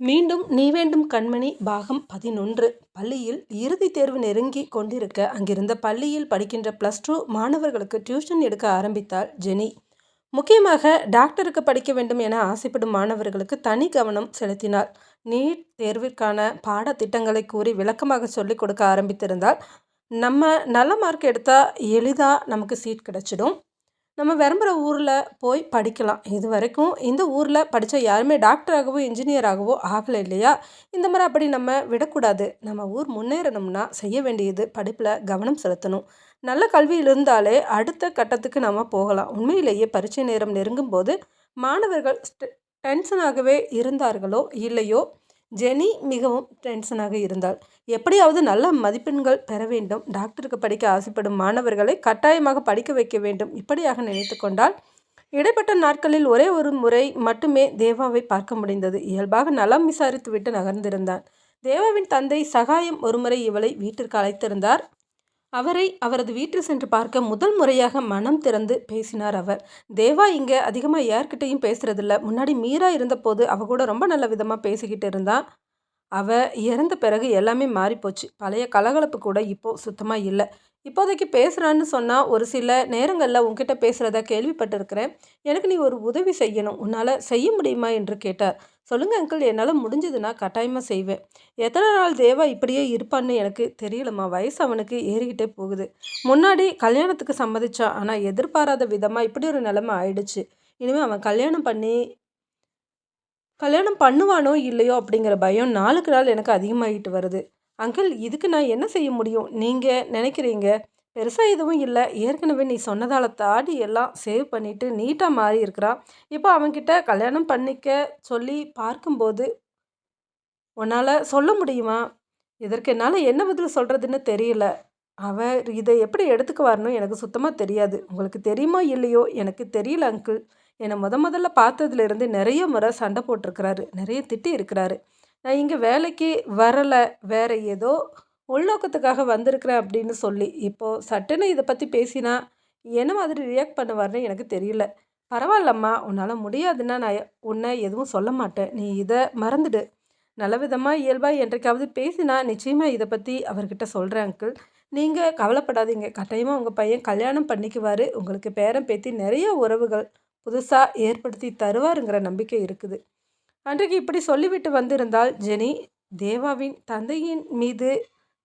மீண்டும் நீ வேண்டும் கண்மணி பாகம் பதினொன்று. பள்ளியில் இறுதித் தேர்வு நெருங்கி கொண்டிருக்க அங்கிருந்த பள்ளியில் படிக்கின்ற ப்ளஸ் டூ மாணவர்களுக்கு டியூஷன் எடுக்க ஆரம்பித்தாள் ஜெனி. முக்கியமாக டாக்டருக்கு படிக்க வேண்டும் என ஆசைப்படும் மாணவர்களுக்கு தனி கவனம் செலுத்தினாள். நீட் தேர்விற்கான பாடத்திட்டங்களை கூறி விளக்கமாக சொல்லிக் கொடுக்க ஆரம்பித்திருந்தால் நம்ம நல்ல மார்க் எடுத்தால் எளிதாக நமக்கு சீட் கிடச்சிடும். நம்ம விரும்புகிற ஊரில் போய் படிக்கலாம். இது வரைக்கும் இந்த ஊரில் படித்த யாருமே டாக்டராகவோ இன்ஜினியராகவோ ஆகலை இல்லையா? இந்த மாதிரி அப்படி நம்ம விடக்கூடாது. நம்ம ஊர் முன்னேறணும்னா செய்ய வேண்டியது படிப்பில் கவனம் செலுத்தணும். நல்ல கல்வி இருந்தாலே அடுத்த கட்டத்துக்கு நம்ம போகலாம். உண்மையிலேயே பரீட்சை நேரம் நெருங்கும் போது மாணவர்கள் டென்ஷனாகவே இருந்தார்களோ இல்லையோ ஜெனி மிகவும் டென்ஷனாக இருந்தாள். எப்படியாவது நல்ல மதிப்பெண்கள் பெற வேண்டும். டாக்டருக்கு படிக்க ஆசைப்படும் மாணவர்களை கட்டாயமாக படிக்க வைக்க வேண்டும். இப்படியாக நினைத்து கொண்டால் இடைப்பட்ட நாட்களில் ஒரே ஒரு முறை மட்டுமே தேவாவை பார்க்க முடிந்தது. இயல்பாக நலம் விசாரித்துவிட்டு நகர்ந்திருந்தான் தேவாவின் தந்தை சகாயம் ஒருமுறை இவளை வீட்டிற்கு அழைத்திருந்தார். அவரை அவரது வீட்டில் சென்று பார்க்க முதல் முறையாக மனம் திறந்து பேசினார் அவர். தேவா இங்கே அதிகமாக யார்கிட்டையும் பேசுகிறதில்ல முன்னாடி மீரா இருந்தபோது அவ கூட ரொம்ப நல்ல விதமாக பேசிக்கிட்டு இருந்தா. அவ இறந்த பிறகு எல்லாமே மாறிப்போச்சு. பழைய கலகலப்பு கூட இப்போது சுத்தமாக இல்லை. இப்போதைக்கு பேசுகிறான்னு சொன்னால் ஒரு சில நேரங்களில் உங்ககிட்ட பேசுகிறத கேள்விப்பட்டிருக்கிறேன். எனக்கு நீ ஒரு உதவி செய்யணும். உன்னால் செய்ய முடியுமா என்று கேட்டார். சொல்லுங்கள் அங்கிள். என்னால் முடிஞ்சதுன்னா கட்டாயமாக செய்வேன். எத்தனை நாள் தேவா இப்படியே இருப்பான்னு எனக்கு தெரியலம்மா. வயசு அவனுக்கு ஏறிக்கிட்டே போகுது. முன்னாடி கல்யாணத்துக்கு சம்மதிச்சான் ஆனால் எதிர்பாராத விதமாக இப்படி ஒரு நிலைமை ஆயிடுச்சு. இனிமேல் அவன் கல்யாணம் பண்ணி கல்யாணம் பண்ணுவானோ இல்லையோ அப்படிங்கிற பயம் நாளுக்கு நாள் எனக்கு அதிகமாகிட்டு வருது. அங்கிள் இதுக்கு நான் என்ன செய்ய முடியும்? நீங்கள் நினைக்கிறீங்க? பெருசாக எதுவும் இல்லை. ஏற்கனவே நீ சொன்னதால் தாடி எல்லாம் சேவ் பண்ணிவிட்டு நீட்டாக மாறி இருக்கிறான் இப்போ அவன்கிட்ட கல்யாணம் பண்ணிக்க சொல்லி பார்க்கும்போது உன்னால் சொல்ல முடியுமா? இதற்கு என்னால் என்ன பதில் சொல்கிறதுன்னு தெரியல. அவர் இதை எப்படி எடுத்துக்குவார்னு எனக்கு சுத்தமாக தெரியாது. உங்களுக்கு தெரியுமோ இல்லையோ? எனக்கு தெரியல அங்கிள் என்னை முத முதல்ல பார்த்ததுலேருந்து நிறைய முறை சண்டை போட்டிருக்கிறாரு. நிறைய திட்டி இருக்கிறாரு. நான் இங்கே வேலைக்கு வரலை. வேறு ஏதோ உள்நோக்கத்துக்காக வந்திருக்கிறேன் அப்படின்னு சொல்லி. இப்போது சட்டுன்னு இதை பற்றி பேசினா என்ன மாதிரி ரியாக்ட் பண்ணுவார்னு எனக்கு தெரியல. பரவாயில்லம்மா உன்னால் முடியாதுன்னா நான் உன்னை எதுவும் சொல்ல மாட்டேன். நீ இதை மறந்துடு. நல்ல விதமாக இயல்பாக என்றைக்காவது பேசினா நிச்சயமாக இதை பற்றி அவர்கிட்ட சொல்கிறேன் அங்கிள் நீங்கள் கவலைப்படாதீங்க. கட்டாயமாக உங்கள் பையன் கல்யாணம் பண்ணிக்குவார். உங்களுக்கு பேரம் பேத்தி நிறைய உறவுகள் புதுசாக ஏற்படுத்தி தருவாருங்கிற நம்பிக்கை இருக்குது. அன்றைக்கு இப்படி சொல்லிவிட்டு வந்திருந்தால் ஜெனி தேவாவின் தந்தையின் மீது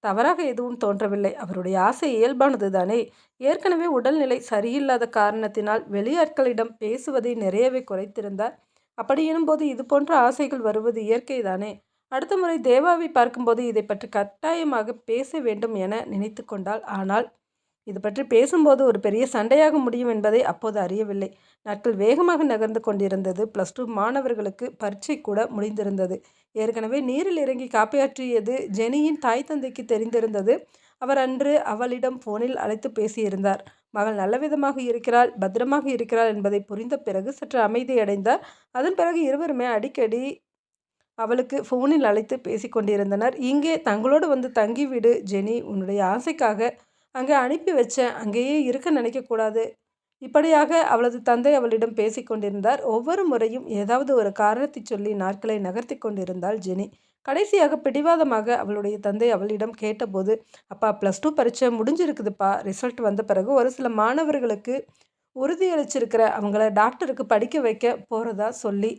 தவறாக எதுவும் தோன்றவில்லை. அவருடைய ஆசை இயல்பானது தானே ஏற்கனவே உடல்நிலை சரியில்லாத காரணத்தினால் வெளியாட்களிடம் பேசுவதை நிறையவே குறைத்திருந்தார். அப்படி போது இது போன்ற ஆசைகள் வருவது இயற்கை தானே அடுத்த முறை தேவாவை பார்க்கும்போது இதை பற்றி கட்டாயமாக பேச வேண்டும் என நினைத்து கொண்டாள். ஆனால் இது பற்றி பேசும்போது ஒரு பெரிய சண்டையாக முடியும் என்பதை அப்போது அறியவில்லை. நாட்கள் வேகமாக நகர்ந்து கொண்டிருந்தது. ப்ளஸ் டூ மாணவர்களுக்கு பரீட்சை கூட முடிந்திருந்தது. ஏற்கனவே நீரில் இறங்கி காப்பியாற்றியது ஜெனியின் தாய் தந்தைக்கு தெரிந்திருந்தது. அவர் அன்று அவளிடம் ஃபோனில் அழைத்து பேசியிருந்தார். மகள் நல்லவிதமாக இருக்கிறாள் பத்திரமாக இருக்கிறாள் என்பதை புரிந்த பிறகு சற்று அமைதி அடைந்தார். அதன் பிறகு இருவருமே அடிக்கடி அவளுக்கு ஃபோனில் அழைத்து பேசிக்கொண்டிருந்தனர். இங்கே தங்களோடு வந்து தங்கிவிடு ஜெனி. உன்னுடைய ஆசைக்காக அங்கே அனுப்பி வச்சேன். அங்கேயே இருக்க நினைக்கக்கூடாது இப்படியாக அவளது தந்தை அவளிடம் பேசி கொண்டிருந்தார். ஒவ்வொரு முறையும் ஏதாவது ஒரு காரணத்தை சொல்லி நாட்களை நகர்த்தி கொண்டிருந்தாள் ஜெனி. கடைசியாக பிடிவாதமாக அவளுடைய தந்தை அவளிடம் கேட்டபோது அப்பா ப்ளஸ் டூ பரீட்சை முடிஞ்சிருக்குதுப்பா. ரிசல்ட் வந்த பிறகு ஒரு சில மாணவர்களுக்கு உறுதியளிச்சிருக்கிற அவங்கள டாக்டருக்கு படிக்க வைக்க போகிறதா சொல்லி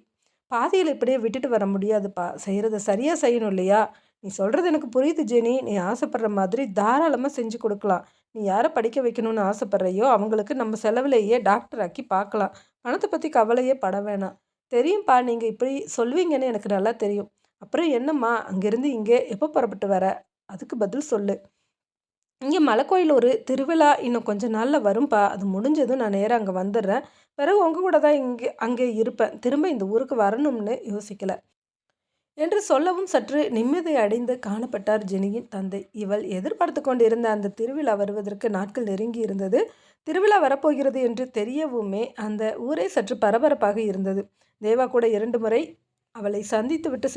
பாதியில் இப்படியே விட்டுட்டு வர முடியாதுப்பா. செய்கிறத சரியாக செய்யணும் இல்லையா? நீ சொல்கிறது எனக்கு புரியுது ஜெனி. நீ ஆசைப்படுற மாதிரி தாராளமாக செஞ்சு கொடுக்கலாம். நீ யாரை படிக்க வைக்கணும்னு ஆசைப்பட்றையோ அவங்களுக்கு நம்ம செலவுலேயே டாக்டர் ஆக்கி பார்க்கலாம். பணத்தை பற்றி கவலையே பட வேணாம். தெரியும்ப்பா நீங்கள் இப்படி சொல்வீங்கன்னு எனக்கு நல்லா தெரியும். அப்புறம் என்னம்மா அங்கேருந்து இங்கே எப்போ புறப்பட்டு வர? அதுக்கு பதில் சொல்லு. இங்கே மலைக்கோயில் ஒரு திருவிழா இன்னும் கொஞ்சம் நாளில் வரும்ப்பா அது முடிஞ்சதும் நான் நேராக அங்கே வந்துடுறேன். பிறகு உங்கள் கூட தான் இங்கே அங்கே இருப்பேன். திரும்ப இந்த ஊருக்கு வரணும்னு யோசிக்கலை. என்று சொல்லவும் சற்று நிம்மதி அடைந்து காணப்பட்டார் ஜெனியின் தந்தை. இவள் எதிர்பார்த்து கொண்டிருந்த அந்த திருவிழா வருவதற்கு நாட்கள் நெருங்கி இருந்தது. திருவிழா வரப்போகிறது என்று தெரியவுமே அந்த ஊரே சற்று பரபரப்பாக இருந்தது. தேவா கூட இரண்டு முறை அவளை சந்தித்து விட்டு